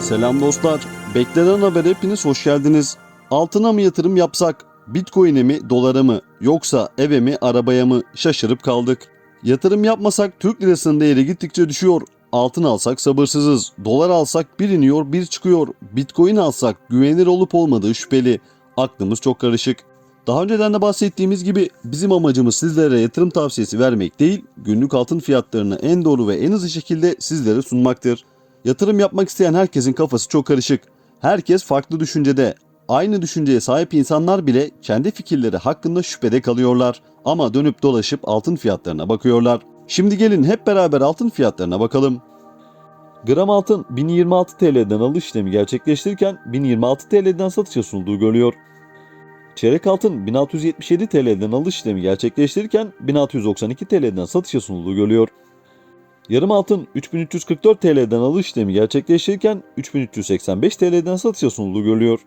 Selam dostlar. Beklenen haber hepiniz hoş geldiniz. Altına mı yatırım yapsak? Bitcoin'e mi, dolara mı, yoksa eve mi, arabaya mı şaşırıp kaldık. Yatırım yapmasak Türk lirasının değeri gittikçe düşüyor. Altın alsak sabırsızız. Dolar alsak bir iniyor bir çıkıyor. Bitcoin alsak güvenilir olup olmadığı şüpheli. Aklımız çok karışık. Daha önceden de bahsettiğimiz gibi bizim amacımız sizlere yatırım tavsiyesi vermek değil, günlük altın fiyatlarını en doğru ve en hızlı şekilde sizlere sunmaktır. Yatırım yapmak isteyen herkesin kafası çok karışık. Herkes farklı düşüncede. Aynı düşünceye sahip insanlar bile kendi fikirleri hakkında şüphede kalıyorlar. Ama dönüp dolaşıp altın fiyatlarına bakıyorlar. Şimdi gelin hep beraber altın fiyatlarına bakalım. Gram altın 1026 TL'den alış işlemi gerçekleştirirken 1026 TL'den satışa sunduğu görülüyor. Çeyrek altın 1677 TL'den alış işlemi gerçekleştirirken 1692 TL'den satışa sunulduğu görülüyor. Yarım altın 3344 TL'den alış işlemi gerçekleştirirken 3385 TL'den satışa sunulduğu görülüyor.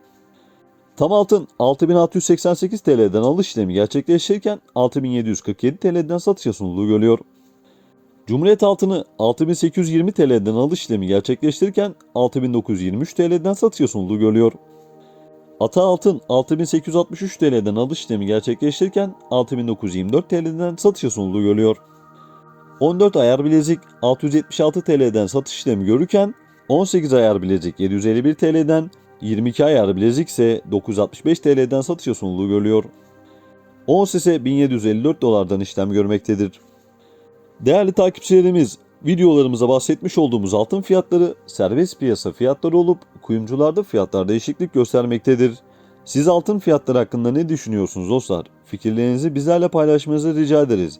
Tam altın 6688 TL'den alış işlemi gerçekleştirirken 6747 TL'den satışa sunulduğu görülüyor. Cumhuriyet altını 6820 TL'den alış işlemi gerçekleştirirken 6923 TL'den satışa sunulduğu görülüyor. Ata altın 6863 TL'den alış işlemi gerçekleştirirken 6924 TL'den satışa sunulduğu görülüyor. 14 ayar bilezik 676 TL'den satış işlemi görürken 18 ayar bilezik 751 TL'den 22 ayar bilezik ise 965 TL'den satışa sunulduğu görülüyor. Ons ise 1754 dolardan işlem görmektedir. Değerli takipçilerimiz, videolarımıza bahsetmiş olduğumuz altın fiyatları serbest piyasa fiyatları olup kuyumcularda fiyatlar değişiklik göstermektedir. Siz altın fiyatları hakkında ne düşünüyorsunuz dostlar? Fikirlerinizi bizlerle paylaşmanızı rica ederiz.